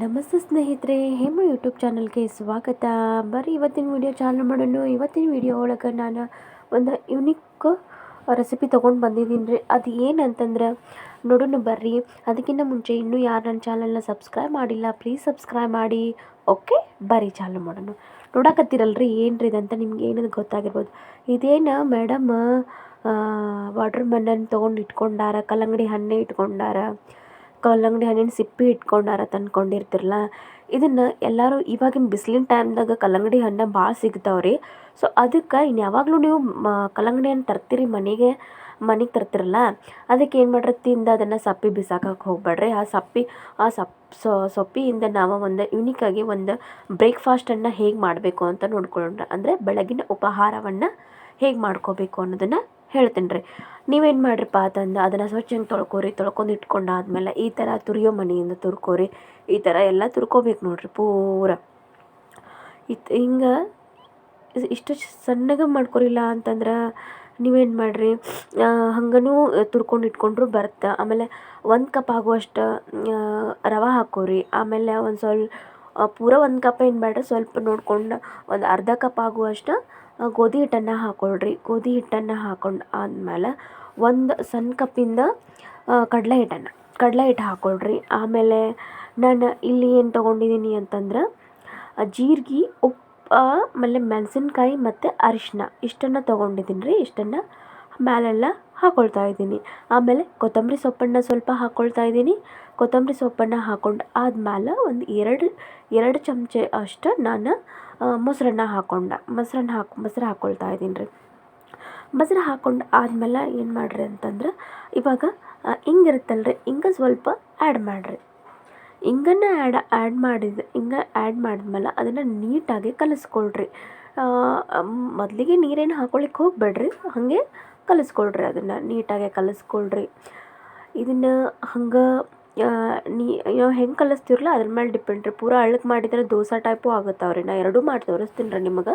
ನಮಸ್ತೆ ಸ್ನೇಹಿತರೆ, ಹೇಮ ಯೂಟ್ಯೂಬ್ ಚಾನಲ್ಗೆ ಸ್ವಾಗತ. ಬರ್ರಿ ಇವತ್ತಿನ ವಿಡಿಯೋ ಚಾನಲ್ ಮಾಡೋಣ. ಇವತ್ತಿನ ವಿಡಿಯೋ ಒಳಗೆ ನಾನು ಒಂದು ಯುನಿಕ್ ರೆಸಿಪಿ ತೊಗೊಂಡು ಬಂದಿದ್ದೀನಿ ರೀ. ಅದು ಏನಂತಂದ್ರೆ, ನೋಡೋಣ ಬರ್ರಿ. ಅದಕ್ಕಿಂತ ಮುಂಚೆ ಇನ್ನೂ ಯಾರು ನನ್ನ ಚಾನಲ್ನ ಸಬ್ಸ್ಕ್ರೈಬ್ ಮಾಡಿಲ್ಲ ಪ್ಲೀಸ್ ಸಬ್ಸ್ಕ್ರೈಬ್ ಮಾಡಿ. ಓಕೆ ಬರ್ರಿ ಚಾಲು ಮಾಡೋಣ. ನೋಡಕತ್ತೀರಲ್ರಿ ಏನು ಇದಂತ ನಿಮ್ಗೆ ಏನದು ಗೊತ್ತಾಗಿರ್ಬೋದು. ಇದೇನು ಮೇಡಮ್ ವಾಟರ್ ಮೆಲನ್ ತೊಗೊಂಡು ಇಟ್ಕೊಂಡಾರ, ಕಲ್ಲಂಗಡಿ ಹಣ್ಣೆ ಇಟ್ಕೊಂಡಾರ. ಕಲ್ಲಂಗಡಿ ಹಣ್ಣಿನ ಸಿಪ್ಪೆ ಇಟ್ಕೊಂಡಾರ ತಂದ್ಕೊಂಡಿರ್ತಿರಲ್ಲ ಇದನ್ನು ಎಲ್ಲರೂ ಇವಾಗಿನ ಬಿಸಿಲಿನ ಟೈಮ್ದಾಗ ಕಲ್ಲಂಗಡಿ ಹಣ್ಣು ಭಾಳ ಸಿಗ್ತಾವೆ ರೀ ಸೊ ಅದಕ್ಕೆ ಇನ್ನು ಯಾವಾಗಲೂ ನೀವು ಮ ಕಲ್ಲಂಗಡಿ ಹಣ್ಣು ತರ್ತೀರಿ ಮನೆಗೆ ಮನೆಗೆ ತರ್ತಿರಲ್ಲ? ಅದಕ್ಕೆ ಏನು ಮಾಡ್ರಿ? ತಿಂದ ಅದನ್ನು ಸಪ್ಪೆ ಬಿಸಾಕಕ್ಕೆ ಹೋಗ್ಬೇಡ್ರಿ. ಆ ಸಪ್ಪೆ, ಆ ಸಪ್ ಸೊಪ್ಪಿಯಿಂದ ನಾವು ಒಂದು ಯುನಿಕಾಗಿ ಒಂದು ಬ್ರೇಕ್ಫಾಸ್ಟನ್ನು ಹೇಗೆ ಮಾಡಬೇಕು ಅಂತ ನೋಡ್ಕೊಳ್ಳೋಣ ಅಂದರೆ ಬೆಳಗಿನ ಉಪಹಾರವನ್ನು ಹೇಗೆ ಮಾಡ್ಕೋಬೇಕು ಅನ್ನೋದನ್ನು ಹೇಳ್ತೀನಿ ರೀ ನೀವೇನು ಮಾಡ್ರಿಪ್ಪ ಅಂತಂದು ಅದನ್ನು ಸ್ವಚ್ಛಂಗೆ ತೊಳ್ಕೊರಿ, ತೊಳ್ಕೊಂಡು ಇಟ್ಕೊಂಡಾದ್ಮೇಲೆ ಈ ಥರ ತುರಿಯೋ ಮನೆಯಿಂದ ತುರ್ಕೋರಿ, ಈ ಥರ ಎಲ್ಲ ತುರ್ಕೋಬೇಕು ನೋಡ್ರಿ ಪೂರ. ಇತ್ ಹಿಂಗೆ ಇಷ್ಟು ಸಣ್ಣಗೆ ಮಾಡ್ಕೊರಿಲ್ಲ ಅಂತಂದ್ರೆ ನೀವೇನು ಮಾಡಿರಿ? ಹಂಗನೂ ತುರ್ಕೊಂಡು ಇಟ್ಕೊಂಡ್ರು ಬರುತ್ತೆ ಆಮೇಲೆ ಒಂದು ಕಪ್ ಆಗುವಷ್ಟು ರವೆ ಹಾಕೋರಿ. ಆಮೇಲೆ ಒಂದು ಸ್ವಲ್ಪ ಪೂರ ಒಂದು ಕಪ್ ಏನು ಮಾಡ್ರಿ? ಸ್ವಲ್ಪ ನೋಡ್ಕೊಂಡು ಒಂದು ಅರ್ಧ ಕಪ್ ಆಗುವಷ್ಟು ಗೋಧಿ ಹಿಟ್ಟನ್ನು ಹಾಕ್ಕೊಳ್ರಿ ಗೋಧಿ ಹಿಟ್ಟನ್ನು ಹಾಕೊಂಡು ಆದಮೇಲೆ ಒಂದು ಸಣ್ಣ ಕಪ್ಪಿಂದ ಕಡಲೆ ಹಿಟ್ಟನ್ನು. ಕಡಲೆ ಹಿಟ್ಟು ಹಾಕ್ಕೊಳ್ರಿ ಆಮೇಲೆ ನಾನು ಇಲ್ಲಿ ಏನು ತೊಗೊಂಡಿದ್ದೀನಿ ಅಂತಂದ್ರೆ ಜೀರಿಗೆ, ಉಪ್ಪು, ಆಮೇಲೆ ಮೆಣಸಿನ್ಕಾಯಿ ಮತ್ತು ಅರಿಶಿನ ಇಷ್ಟನ್ನು ತೊಗೊಂಡಿದ್ದೀನಿ ರೀ ಇಷ್ಟನ್ನು ಮೇಲೆಲ್ಲ ಹಾಕ್ಕೊಳ್ತಾ ಇದ್ದೀನಿ. ಆಮೇಲೆ ಕೊತ್ತಂಬರಿ ಸೊಪ್ಪನ್ನು ಸ್ವಲ್ಪ ಹಾಕ್ಕೊಳ್ತಾ ಇದ್ದೀನಿ. ಕೊತ್ತಂಬರಿ ಸೊಪ್ಪನ್ನು ಹಾಕ್ಕೊಂಡು ಆದ್ಮೇಲೆ ಒಂದು ಎರಡು ಎರಡು ಚಮಚ ಅಷ್ಟು ನಾನು ಮೊಸರನ್ನ ಹಾಕ್ಕೊಂಡೆ ಮೊಸರನ್ನ ಹಾಕಿ, ಮೊಸರು ಹಾಕ್ಕೊಳ್ತಾ ಇದ್ದೀನಿ ರೀ. ಮೊಸರು ಹಾಕ್ಕೊಂಡು ಆದ್ಮೇಲೆ ಏನು ಮಾಡಿರಿ ಅಂತಂದ್ರೆ ಇವಾಗ ಹಿಂಗಿರುತ್ತಲ್ಲ ರೀ ಹಿಂಗೆ ಸ್ವಲ್ಪ ಆ್ಯಡ್ ಮಾಡಿರಿ. ಹಿಂಗನ್ನು ಆ್ಯಡ್ ಆ್ಯಡ್ ಮಾಡಿದ, ಹಿಂಗೆ ಆ್ಯಡ್ ಮಾಡಿದ್ಮೇಲೆ ಅದನ್ನು ನೀಟಾಗಿ ಕಲಿಸ್ಕೊಳ್ರಿ. ಮೊದಲಿಗೆ ನೀರೇನು ಹಾಕ್ಕೊಳಿಕ್ಕೆ ಹೋಗಬೇಡ್ರಿ. ಹಾಗೆ ಕಲಿಸ್ಕೊಳ್ರಿ ಅದನ್ನು, ನೀಟಾಗೆ ಕಲಿಸ್ಕೊಳ್ರಿ. ಇದನ್ನು ಹಂಗೆ ನೀ ಹೆಂಗೆ ಕಲಿಸ್ತೀರಲ್ಲ ಅದ್ರ ಮೇಲೆ ಡಿಪೆಂಡ್ ರೀ. ಪೂರ ಹಳ್ಳಕ್ಕೆ ಮಾಡಿದ್ರೆ ದೋಸೆ ಟೈಪು ಆಗುತ್ತಾವೆ ರೀ ನಾ ಎರಡೂ ಮಾಡಿ ತೋರಿಸ್ತೀನಿ ರೀ ನಿಮಗೆ.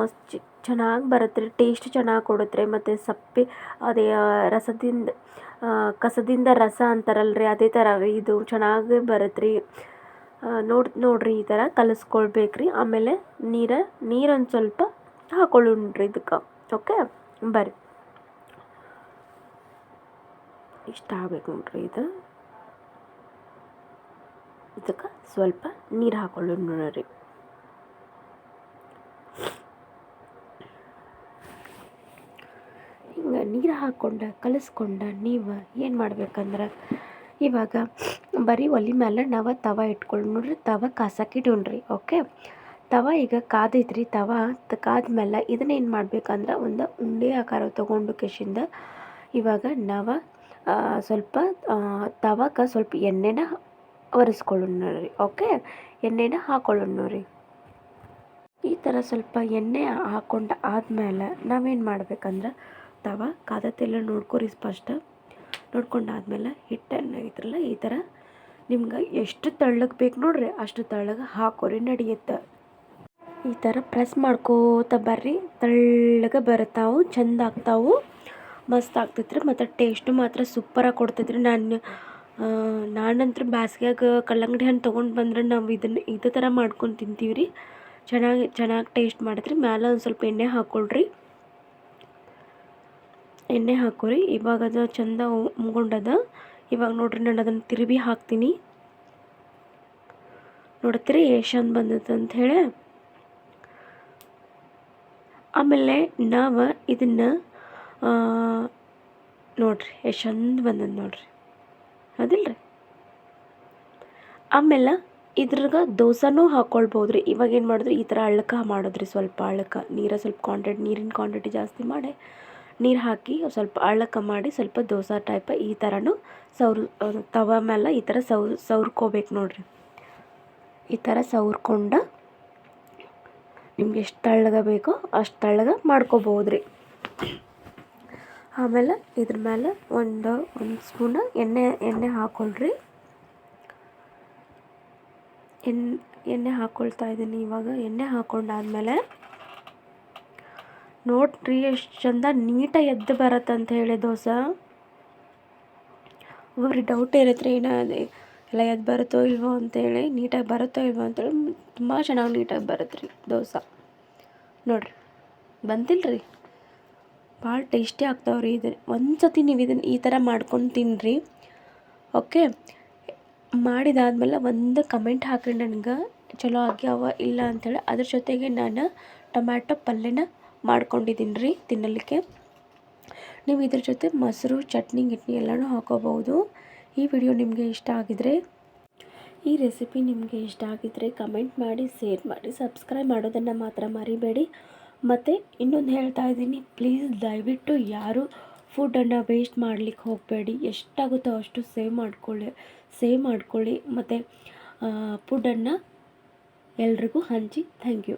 ಮಸ್ತ್ ಚೆನ್ನಾಗಿ ಬರುತ್ತೆ ರೀ ಟೇಸ್ಟ್ ಚೆನ್ನಾಗಿ ಕೊಡುತ್ತೆ ರೀ ಮತ್ತು ಸಪ್ಪೆ, ಅದೇ ರಸದಿಂದ ಕಸದಿಂದ ರಸ ಅಂತಾರಲ್ಲ ರೀ ಅದೇ ಥರ ರೀ ಇದು ಚೆನ್ನಾಗಿ ಬರುತ್ತೆ ರೀ ನೋಡಿ, ನೋಡಿರಿ ಈ ಥರ ಕಲಿಸ್ಕೊಳ್ಬೇಕು ರೀ ಆಮೇಲೆ ನೀರು ನೀರೊಂದು ಸ್ವಲ್ಪ ಹಾಕೊಳ್ಳೋಣ್ರಿ ಇದಕ್ಕೆ, ಓಕೆ? ಬರ್ರಿ. ಇಷ್ಟ ಆಗ್ಬೇಕು ನೋಡ್ರಿ ಇದು. ಇದಕ್ಕೆ ಸ್ವಲ್ಪ ನೀರು ಹಾಕೊಳ್ಳೋಣ ರೀ ಹಿಂಗೆ ನೀರು ಹಾಕ್ಕೊಂಡು ಕಲಿಸ್ಕೊಂಡ ನೀವು ಏನು ಮಾಡ್ಬೇಕಂದ್ರೆ ಇವಾಗ ಬರೀ ಒಲೆ ಮೇಲೆ ನಾವು ತವ ಇಟ್ಕೊಂಡು ನೋಡ್ರಿ, ತವ ಕಾಸಕ್ಕೆ ಇಡೋಣ್ರಿ ಓಕೆ ತವ ಈಗ ಕಾದಿದ್ರಿ, ತವ ಕಾದ್ಮೇಲೆ ಇದನ್ನ ಏನು ಮಾಡ್ಬೇಕಂದ್ರೆ ಒಂದು ಉಂಡೆ ಆಕಾರ ತೊಗೊಂಡು ಕೆಶಿಂದ ಇವಾಗ ನಾವು ಸ್ವಲ್ಪ ತವಕ್ಕೆ ಸ್ವಲ್ಪ ಎಣ್ಣೆನ ಒರೆಸ್ಕೊಳ್ಳೋಣ ರೀ ಓಕೆ? ಎಣ್ಣೆನ ಹಾಕೊಳ್ಳೋಣ ರೀ ಈ ಥರ ಸ್ವಲ್ಪ ಎಣ್ಣೆ ಹಾಕ್ಕೊಂಡು ಆದಮೇಲೆ ನಾವೇನು ಮಾಡ್ಬೇಕಂದ್ರೆ ತವ ಕಾದತ್ತೆಲ್ಲ ನೋಡ್ಕೊರಿ ಸ್ಪಷ್ಟ. ನೋಡ್ಕೊಂಡಾದ್ಮೇಲೆ ಹಿಟ್ಟನ್ನು ಐತ್ರಲ್ಲ, ಈ ಥರ ನಿಮ್ಗೆ ಎಷ್ಟು ತೆಳ್ಳಗೆ ಬೇಕು ನೋಡ್ರಿ, ಅಷ್ಟು ತೆಳ್ಳಗೆ ಹಾಕೋರಿ ನಡೆಯುತ್ತೆ. ಈ ಥರ ಪ್ರೆಸ್ ಮಾಡ್ಕೋತ ಬರ್ರಿ. ತೆಳ್ಳಗೆ ಬರ್ತಾವು, ಚಂದ ಆಗ್ತಾವು. ಮಸ್ತ್ ಆಗ್ತೈತ್ರಿ. ಮತ್ತು ಟೇಸ್ಟು ಮಾತ್ರ ಸೂಪರಾಗಿ ಕೊಡ್ತೈತ್ರಿ. ನಾನು ನಾನಂತೂ ಬ್ಯಾಸ್ಗ್ಯಾಗ ಕಲ್ಲಂಗಡಿ ಹಣ್ಣು ತೊಗೊಂಡು ಬಂದ್ರೆ ನಾವು ಇದನ್ನು ಇದೇ ಥರ ಮಾಡ್ಕೊಂಡು ತಿಂತೀವಿ ರೀ ಚೆನ್ನಾಗಿ ಚೆನ್ನಾಗಿ ಟೇಸ್ಟ್ ಮಾಡಿದ್ರಿ ಮ್ಯಾಲೆ ಒಂದು ಸ್ವಲ್ಪ ಎಣ್ಣೆ ಹಾಕ್ಕೊಳ್ರಿ ಎಣ್ಣೆ ಹಾಕೋರಿ. ಇವಾಗ ಅದು ಚಂದ ಉಮ್ಗೊಂಡದ ಇವಾಗ ನೋಡ್ರಿ ನಾನು ಅದನ್ನು ತಿರುವಿ ಹಾಕ್ತೀನಿ. ನೋಡ್ತೀರಿ ಎಷ್ಟು ಚಂದ ಬಂದದ ಹೇಳಿ. ಆಮೇಲೆ ನಾವು ಇದನ್ನು ನೋಡ್ರಿ ಎಷ್ಟು ಚಂದ ಬಂದದ ನೋಡ್ರಿ. ಹೌದಿಲ್ಲ ರೀ ಆಮೇಲೆ ಇದ್ರಾಗ ದೋಸೆನೂ ಹಾಕ್ಕೊಳ್ಬೋದು ರೀ ಇವಾಗ ಏನು ಮಾಡಿದ್ರಿ? ಈ ಥರ ಅಳ್ಳಕ ಮಾಡಿದ್ರಿ ಸ್ವಲ್ಪ ಅಳ್ಕ. ನೀರ ಸ್ವಲ್ಪ ಕ್ವಾಂಟಿಟಿ ನೀರಿನ ಕ್ವಾಂಟಿಟಿ ಜಾಸ್ತಿ ಮಾಡಿ ನೀರು ಹಾಕಿ ಸ್ವಲ್ಪ ಅಳ್ಳಕ ಮಾಡಿ ಸ್ವಲ್ಪ ದೋಸೆ ಟೈಪ ಈ ಥರನೂ ಸೌರ್ ತವ ಮೇಲೆ ಈ ಥರ ಸೌರ್ ಸೌರ್ಕೋಬೇಕು ನೋಡಿರಿ. ಈ ಥರ ಸವ್ರ್ಕೊಂಡು ನಿಮ್ಗೆ ಎಷ್ಟು ತಳ್ಳಗ ಬೇಕೋ ಅಷ್ಟು ತಳ್ಳಗ ಮಾಡ್ಕೋಬೋದು ರೀ ಆಮೇಲೆ ಇದ್ರ ಮೇಲೆ ಒಂದು ಒಂದು ಸ್ಪೂನ ಎಣ್ಣೆ ಎಣ್ಣೆ ಹಾಕ್ಕೊಳ್ರಿ ಎಣ್ಣೆ ಎಣ್ಣೆ ಹಾಕ್ಕೊಳ್ತಾ ಇದ್ದೀನಿ ಇವಾಗ. ಎಣ್ಣೆ ಹಾಕ್ಕೊಂಡಾದ್ಮೇಲೆ ನೋಡ್ರಿ ಎಷ್ಟು ಚಂದ ನೀಟಾಗಿ ಎದ್ದು ಬರತ್ತಂತ ಹೇಳಿ ದೋಸೆ. ಒಬ್ಬೊಬ್ರಿಗೆ ಡೌಟ್ ಇರುತ್ತೆ ಏನೋ ಎಲ್ಲ ಎದ್ದು ಬರುತ್ತೋ ಇಲ್ವೋ ಅಂತೇಳಿ ನೀಟಾಗಿ ಬರುತ್ತೋ ಇಲ್ವೋ ಅಂತೇಳಿ ತುಂಬ ಚೆನ್ನಾಗಿ ನೀಟಾಗಿ ಬರುತ್ತೆ ರೀ ದೋಸೆ. ನೋಡಿರಿ ಬಂತಿಲ್ರಿ ಭಾಳ ಟೇಸ್ಟಿ ಆಗ್ತಾವೆ ರೀ ಇದು. ಒಂದು ಸತಿ ನೀವು ಇದನ್ನು ಈ ಥರ ಮಾಡ್ಕೊಂಡು ತಿನ್ನಿರಿ ಓಕೆ? ಮಾಡಿದಾದ್ಮೇಲೆ ಒಂದು ಕಮೆಂಟ್ ಹಾಕಿರಿ ನನಗೆ. ಚಲೋ ಆಗ್ಯಾವ ಇಲ್ಲ ಅಂಥೇಳಿ ಅದ್ರ ಜೊತೆಗೆ ನಾನು ಟೊಮ್ಯಾಟೊ ಪಲ್ಯನ ಮಾಡ್ಕೊಂಡಿದ್ದೀನಿ ರೀ ತಿನ್ನಲಿಕ್ಕೆ. ನೀವು ಇದ್ರ ಜೊತೆ ಮೊಸರು, ಚಟ್ನಿ, ಗಿಟ್ನಿ ಎಲ್ಲನೂ ಹಾಕೋಬೋದು ಈ ವಿಡಿಯೋ ನಿಮಗೆ ಇಷ್ಟ ಆಗಿದರೆ, ಈ ರೆಸಿಪಿ ನಿಮಗೆ ಇಷ್ಟ ಆಗಿದ್ದರೆ ಕಮೆಂಟ್ ಮಾಡಿ, ಶೇರ್ ಮಾಡಿ, ಸಬ್ಸ್ಕ್ರೈಬ್ ಮಾಡೋದನ್ನು ಮಾತ್ರ ಮರಿಬೇಡಿ. ಮತ್ತು ಇನ್ನೊಂದು ಹೇಳ್ತಾ ಇದ್ದೀನಿ, ಪ್ಲೀಸ್ ದಯವಿಟ್ಟು ಯಾರು ಫುಡ್ಡನ್ನು ವೇಸ್ಟ್ ಮಾಡಲಿಕ್ಕೆ ಹೋಗಬೇಡಿ. ಎಷ್ಟಾಗುತ್ತೋ ಅಷ್ಟು ಸೇವ್ ಮಾಡಿಕೊಳ್ಳಿ ಸೇವ್ ಮಾಡಿಕೊಳ್ಳಿ. ಮತ್ತು ಫುಡ್ಡನ್ನು ಎಲ್ರಿಗೂ ಹಂಚಿ, ಥ್ಯಾಂಕ್ ಯು.